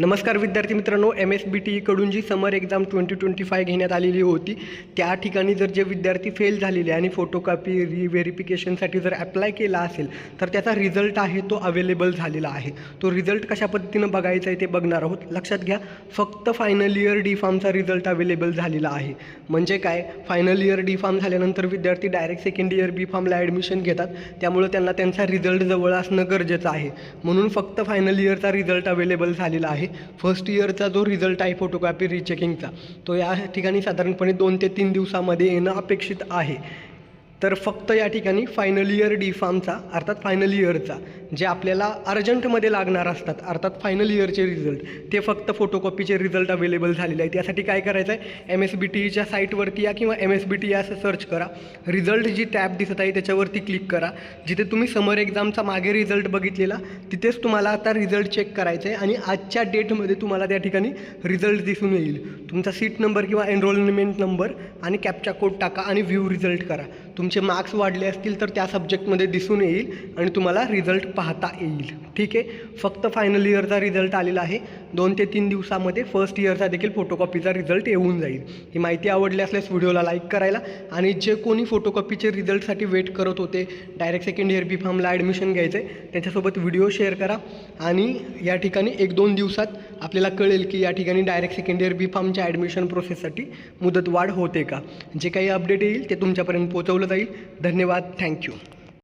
नमस्कार विद्यार्थी मित्रांनो एम एस बी टीकडून जी summer exam twenty twenty five घेण्यात आलेली होती त्या ठिकाणी जर जे विद्यार्थी फेल झालेले आणि फोटोकॉपी रिव्हेरिफिकेशनसाठी जर अप्लाय केला असेल तर त्याचा रिझल्ट आहे तो अवेलेबल झालेला आहे. तो रिझल्ट कशा पद्धतीनं बघायचा आहे ते बघणार आहोत. लक्षात घ्या फक्त फायनल इयर डी फार्मचा रिझल्ट अवेलेबल झालेला आहे. म्हणजे काय? फायनल इयर डी फार्म झाल्यानंतर विद्यार्थी डायरेक्ट सेकंड इयर बी फार्मला ॲडमिशन घेतात. त्यामुळे त्यांना त्यांचा रिझल्ट जवळ असणं गरजेचं आहे. म्हणून फक्त फायनल इयरचा रिझल्ट अवेलेबल झालेला आहे. फर्स्ट इयरचा जो रिझल्ट आहे फोटोकॉपी रिचेकिंगचा तो या ठिकाणी साधारणपणे दोन ते तीन दिवसामध्ये येणं अपेक्षित आहे. तर फक्त या ठिकाणी फायनल इयर डी फार्मचा अर्थात फायनल इयरचा जे आपल्याला अर्जंटमध्ये लागणार असतात. अर्थात फायनल इयरचे रिझल्ट ते फक्त फोटोकॉपीचे रिझल्ट अवेलेबल झालेले आहेत. त्यासाठी काय करायचं आहे एम एस बी टीच्या साईटवरती या किंवा एम एस बी टी असं सर्च करा. रिझल्ट जी टॅब दिसत आहे त्याच्यावरती क्लिक करा. जिथे तुम्ही समर एक्झामचा मागे रिझल्ट बघितलेला तिथेच तुम्हाला आता रिझल्ट चेक करायचं आहे आणि आजच्या डेटमध्ये तुम्हाला त्या ठिकाणी रिझल्ट दिसून येईल. तुमचा सीट नंबर किंवा एनरोलमेंट नंबर आणि कॅपचा कोड टाका आणि व्ह्यू रिझल्ट करा. तुमचे मार्क्स वाढले असतील तर त्या सब्जेक्टमध्ये दिसून येईल आणि तुम्हाला रिझल्ट पाहता येईल. ठीक आहे? फक्त फायनल इयरचा रिझल्ट आलेला आहे. दोन ते तीन दिवसामध्ये फर्स्ट इयरचा देखील फोटोकॉपीचा रिझल्ट येऊन जाईल. ही माहिती आवडली असल्यास व्हिडिओला लाईक करायला आणि जे कोणी फोटोकॉपीचे रिझल्टसाठी वेट करत होते डायरेक्ट सेकंड इयर बी फार्मला ॲडमिशन घ्यायचं आहे त्यांच्यासोबत व्हिडिओ शेअर करा. आणि या ठिकाणी एक दोन दिवसात आपल्याला कळेल की या ठिकाणी डायरेक्ट सेकंड इयर बी फार्मच्या ॲडमिशन प्रोसेससाठी मुदतवाढ होते का? जे काही अपडेट येईल ते तुमच्यापर्यंत पोहोचवलं जाईल. धन्यवाद. थँक्यू